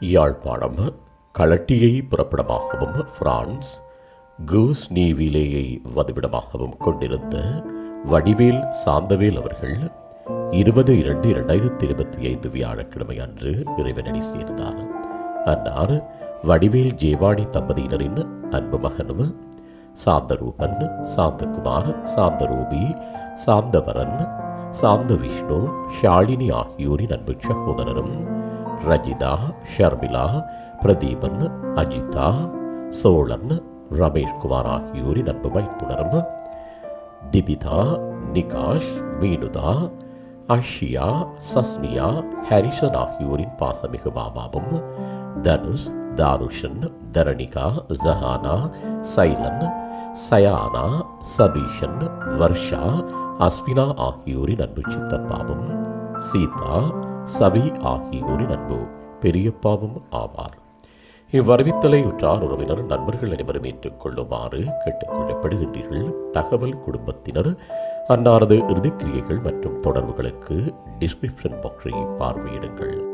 யாழ்ப்பாணம் களட்டியை புறப்படமாகவும் பிரான்ஸ் கூஸ் நீவிலேயை வதிவிடமாகவும் கொண்டிருந்த வடிவேல் சாந்தவேல் அவர்கள் இருபது இரண்டு இரண்டாயிரத்தி இருபத்தி ஐந்து வியாழக்கிழமை அன்று இறைவனடி சேர்ந்தார். அன்னார் வடிவேல் ஜேவாணி தம்பதியினரின் அன்பு மகனும் சாந்தரூபன் சாந்தகுமார் சாந்தரூபி சாந்தவரன் சாந்த விஷ்ணு ஷாலினி ஆகியோரின் அன்பு சகோதரரும் ரஜிதா ஷர்மிளா பிரதீபன் அஜிதா சோழன் ரமேஷ்குமார் ஆகியோரின் அன்பு மைத்துனரும் திபிதா நிகாஷ் மீனுதா அஷியா சஸ்மியா ஹரிஷன் ஆகியோரின் பாசமிகு மாமாவும் தனுஷ் தாருஷன் தரணிகா ஜஹானா சைலன் சயானா சபீஷன் வர்ஷா அஸ்வினா ஆகியோரின் அன்பு சித்தப்பாவும் சீதா சவி ஆகியோரின் அன்பு பெரியப்பாவும் ஆவார். இவ்வறிவித்தலை உற்றார் உறவினர் நண்பர்கள் அனைவரும் ஏற்றுக்கொள்ளுமாறு கேட்டுக்கொள்ளப்படுகின்றீர்கள் தகவல் குடும்பத்தினர் அன்னாரது இறுதிக்கிரியைகள் மற்றும் தொடர்புகளுக்கு டிஸ்கிரிப்ஷன் பாக்ஸை பார்வையிடுங்கள்.